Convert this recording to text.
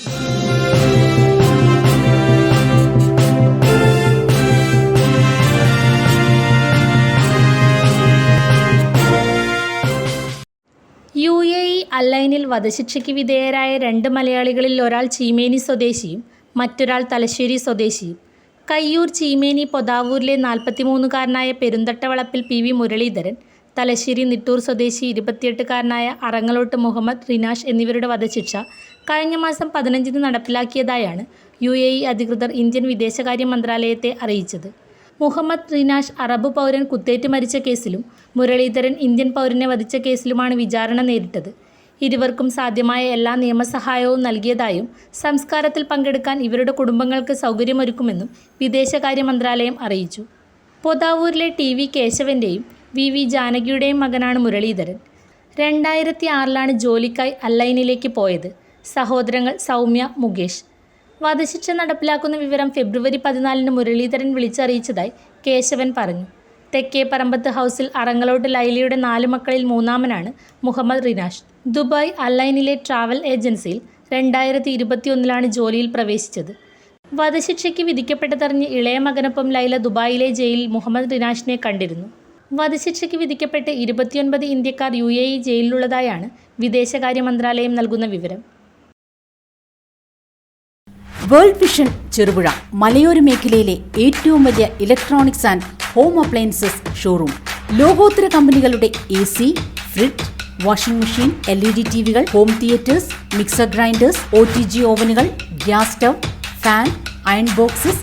U A E അല്ലൈനിൽ വധശിക്ഷയ്ക്ക് വിധേയരായ രണ്ട് മലയാളികളിൽ ഒരാൾ ചീമേനി സ്വദേശിയും മറ്റൊരാൾ തലശ്ശേരി സ്വദേശിയും. കയ്യൂർ ചീമേനി പൊതാവൂരിലെ നാൽപ്പത്തിമൂന്നുകാരനായ പെരുന്തട്ടവളപ്പിൽ പി വി മുരളീധരൻ തലശ്ശേരി നിട്ടൂർ സ്വദേശി ഇരുപത്തിയെട്ടുകാരനായ അറങ്ങലോട്ട് മുഹമ്മദ് റിനാഷ് എന്നിവരുടെ വധശിക്ഷ കഴിഞ്ഞ മാസം പതിനഞ്ചിന് നടപ്പിലാക്കിയതായാണ് യു എ ഇ അധികൃതർ ഇന്ത്യൻ വിദേശകാര്യ മന്ത്രാലയത്തെ അറിയിച്ചത്. മുഹമ്മദ് റിനാഷ് അറബ് പൗരൻ കുത്തേറ്റ് മരിച്ച കേസിലും മുരളീധരൻ ഇന്ത്യൻ പൗരനെ വധിച്ച കേസിലുമാണ് വിചാരണ നേരിട്ടത്. ഇരുവർക്കും സാധ്യമായ എല്ലാ നിയമസഹായവും നൽകിയതായും സംസ്കാരത്തിൽ പങ്കെടുക്കാൻ ഇവരുടെ കുടുംബങ്ങൾക്ക് സൗകര്യമൊരുക്കുമെന്നും വിദേശകാര്യ മന്ത്രാലയം അറിയിച്ചു. പൊതാവൂരിലെ ടി വി കേശവന്റെയും വി വി ജാനകിയുടെയും മകനാണ് മുരളീധരൻ. രണ്ടായിരത്തി ആറിലാണ് ജോലിക്കായി അല്ലൈനിലേക്ക് പോയത് സഹോദരങ്ങൾ സൗമ്യ മുകേഷ്. വധശിക്ഷ നടപ്പിലാക്കുന്ന വിവരം ഫെബ്രുവരി പതിനാലിന് മുരളീധരൻ വിളിച്ചറിയിച്ചതായി കേശവൻ പറഞ്ഞു. തെക്കേ പറമ്പത്ത് ഹൗസിൽ അറങ്ങളോട്ട് ലൈലയുടെ നാല് മക്കളിൽ മൂന്നാമനാണ് മുഹമ്മദ് റിനാഷ്. ദുബായ് അല്ലൈനിലെ ട്രാവൽ ഏജൻസിയിൽ രണ്ടായിരത്തി ഇരുപത്തിയൊന്നിലാണ് ജോലിയിൽ പ്രവേശിച്ചത്. വധശിക്ഷയ്ക്ക് വിധിക്കപ്പെട്ടതറിഞ്ഞ് ഇളയ മകനൊപ്പം ലൈല ദുബായിലെ ജയിലിൽ മുഹമ്മദ് റിനാഷിനെ കണ്ടിരുന്നു. വധശിക്ഷയ്ക്ക് വിധിക്കപ്പെട്ട് ഇരുപത്തിയൊൻപത് ഇന്ത്യക്കാർ യു എ ഇ ജയിലിലുള്ളതായാണ് വിദേശകാര്യ മന്ത്രാലയം നൽകുന്ന വിവരം. വേൾഡ് വിഷൻ ചെറുപുഴ മലയോര മേഖലയിലെ ഏറ്റവും വലിയ electronics and home appliances showroom. ലോകോത്തര കമ്പനികളുടെ A C fridge washing machine L E D T വികൾ home theatres mixer grinders O T G ഓവനുകൾ gas stove fan iron boxes